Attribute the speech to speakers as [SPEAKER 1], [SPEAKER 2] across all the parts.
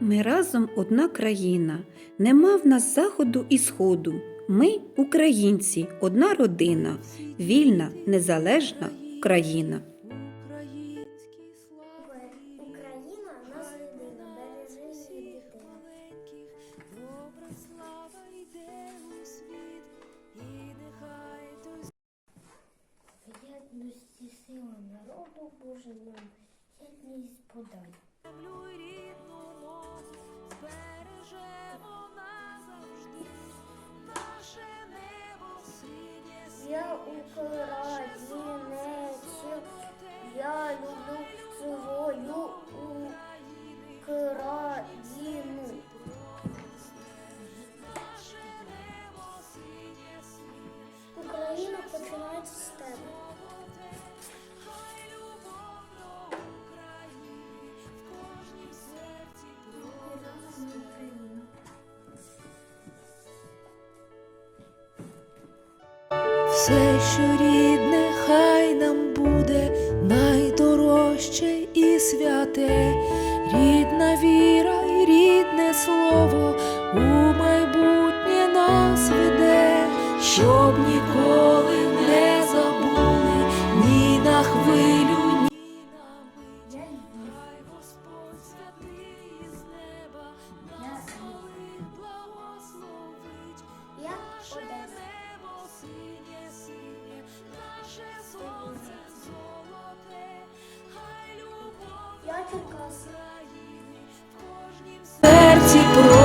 [SPEAKER 1] Ми разом одна країна, нема в нас заходу і сходу. Ми, українці, одна родина, вільна, незалежна країна.
[SPEAKER 2] Україна нас єдина, бережи її дитина.
[SPEAKER 3] добра слава йде у світ, і нехай той
[SPEAKER 2] В єдності сила народу Боже нам єдність подай.
[SPEAKER 3] землю рідну
[SPEAKER 2] Я українець, я
[SPEAKER 3] Все, що рідне, хай нам буде найдорожче і святе, рідна віра і рідне слово у майбутнє нас веде, щоб ніколи не забули ні на хвилю, ні на мить. Хай Господь святий з неба нас благословить. серці проросте,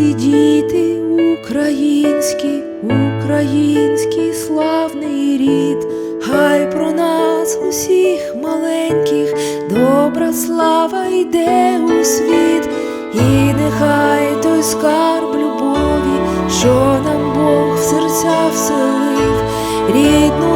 [SPEAKER 3] всі діти українські, український славний рід, хай про нас усіх маленьких, добра слава йде у світ, і нехай той скарб любові, що нам Бог в серця вселив, рідний